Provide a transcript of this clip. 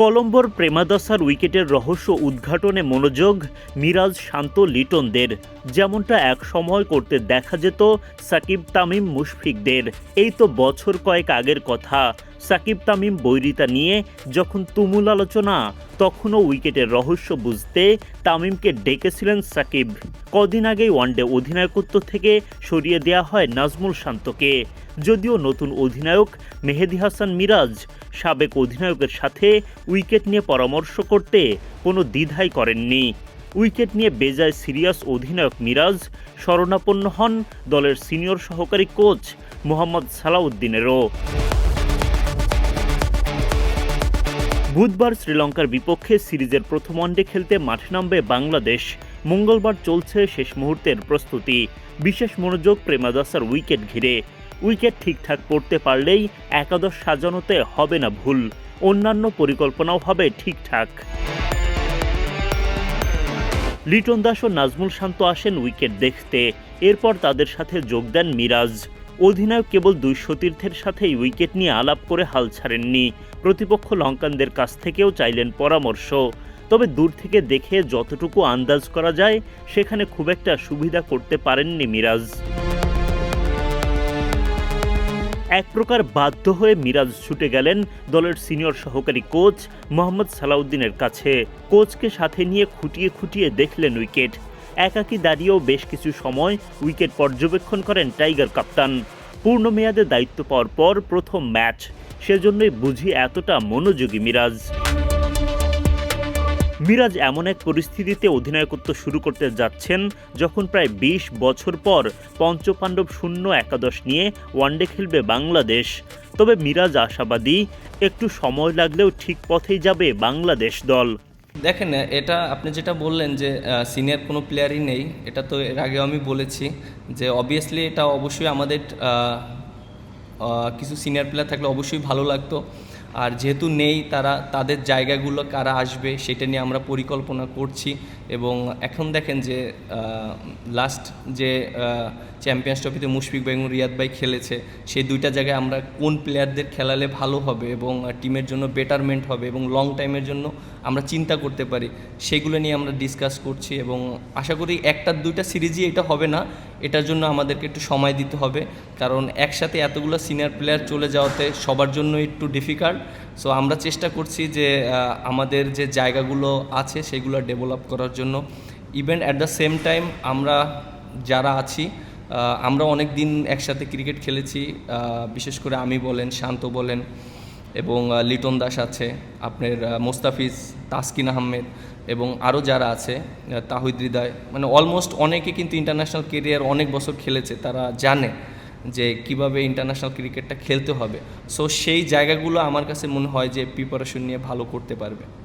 কলম্বোর প্রেমাদাসার উইকেটের রহস্য উদ্ঘাটনে মনোযোগ, মিরাজ শান্ত লিটনদের। যেমনটা এক সময় করতে দেখা যেত সাকিব, তামিম, মুশফিকদের। এই তো বছর কয়েক আগের কথা। সাকিব, তামিম বৈরিতা নিয়ে যখন তুমুল আলোচনা তখনও উইকেটের রহস্য বুঝতে তামিমকে ডেকেছিলেন সাকিব। কদিন আগেই ওয়ানডে অধিনায়কত্ব থেকে সরিয়ে দেওয়া হয় নাজমুল শান্তকে। যদিও নতুন অধিনায়ক মেহেদি হাসান মিরাজ সাবেক অধিনায়কের সাথে উইকেট নিয়ে পরামর্শ করতে কোনো দ্বিধাই করেননি। উইকেট নিয়ে বেজায় সিরিয়াস অধিনায়ক মিরাজ শরণাপন্ন হন দলের সিনিয়র সহকারী কোচ মোহাম্মদ সালাউদ্দিনেরও। বুধবার শ্রীলঙ্কার বিপক্ষে সিরিজের প্রথম ওয়ানডে খেলতে মাঠে নামবে বাংলাদেশ। মঙ্গলবার চলছে শেষ মুহূর্তের প্রস্তুতি। বিশেষ মনোযোগ প্রেমাদাসার উইকেট ঘিরে। উইকেট ঠিকঠাক পড়তে পারলেই একাদশ সাজানোতে হবে না ভুল। অন্যান্য পরিকল্পনাও হবে ঠিকঠাক। লিটন দাস ও নাজমুল শান্ত আসেন উইকেট দেখতে। এরপর তাদের সাথে যোগ দেন মিরাজ। অধিনায়ক কেবল দুই সতীর্থের সাথেই উইকেট নিয়ে আলাপ করে হাল ছাড়েননি। প্রতিপক্ষ লঙ্কানদের কাছ থেকেও চাইলেন পরামর্শ। তবে দূর থেকে দেখে যতটুকু আন্দাজ করা যায়, সেখানে খুব একটা সুবিধা করতে পারেননি মিরাজ। এক প্রকার বাধ্য হয়ে মিরাজ ছুটে গেলেন দলের সিনিয়র সহকারী কোচ মোহাম্মদ সালাউদ্দিনের কাছে। কোচকে সাথে নিয়ে খুঁটিয়ে খুঁটিয়ে দেখলেন উইকেট। একাকী দাঁড়িয়েও বেশ কিছু সময় উইকেট পর্যবেক্ষণ করেন টাইগার কাপ্তান। পূর্ণ মেয়াদে দায়িত্ব পাওয়ার পর প্রথম ম্যাচ। সেজন্যই বুঝি এতটা মনোযোগী মিরাজ। মিরাজ এমন এক পরিস্থিতিতে অধিনায়কত্ব শুরু করতে যাচ্ছেন যখন প্রায় ২০ বছর পর পঞ্চপাণ্ডব শূন্য একাদশ নিয়ে ওয়ানডে খেলবে বাংলাদেশ। তবে মিরাজ আশাবাদী, একটু সময় লাগলেও ঠিক পথেই যাবে বাংলাদেশ দল। দেখেন, এটা আপনি যেটা বললেন যে সিনিয়র কোনো প্লেয়ারই নেই, এটা তো এর আগেও আমি বলেছি যে অবভিয়াসলি এটা অবশ্যই আমাদের কিছু সিনিয়র প্লেয়ার থাকলে অবশ্যই ভালো লাগতো। আর যেহেতু নেই তারা, তাদের জায়গাগুলো কারা আসবে সেটা নিয়ে আমরা পরিকল্পনা করছি এবং এখন দেখেন যে লাস্ট যে চ্যাম্পিয়ন্স ট্রফিতে মুশফিক ভাই এবং রিয়াদ ভাই খেলেছে, সেই দুইটা জায়গায় আমরা কোন প্লেয়ারদের খেলালে ভালো হবে এবং টিমের জন্য বেটারমেন্ট হবে এবং লং টাইমের জন্য আমরা চিন্তা করতে পারি, সেগুলো নিয়ে আমরা ডিসকাস করছি এবং আশা করি একটা দুইটা সিরিজই এটা হবে না, এটার জন্য আমাদেরকে একটু সময় দিতে হবে, কারণ একসাথে এতগুলো সিনিয়র প্লেয়ার চলে যাওয়াতে সবার জন্য একটু ডিফিকাল্ট সো আমরা চেষ্টা করছি যে আমাদের যে জায়গাগুলো আছে সেগুলো ডেভেলপ করার জন্য। Even at the same time আমরা যারা আছি আমরা অনেক দিন একসাথে ক্রিকেট খেলেছি। বিশেষ করে আমি বলেন, শান্ত বলেন এবং লিটন দাস আছে, আপনার মোস্তাফিজ, তাসকিন আহমেদ এবং আরও যারা আছে তাহিদ হৃদয়। মানে অলমোস্ট অনেকে কিন্তু ইন্টারন্যাশনাল কেরিয়ার অনেক বছর খেলেছে, তারা জানে। যে কীভাবে ইন্টারন্যাশনাল ক্রিকেটটা খেলতে হবে। সো সেই জায়গাগুলো আমার কাছে মনে হয় যে প্রিপারেশন নিয়ে ভালো করতে পারবে।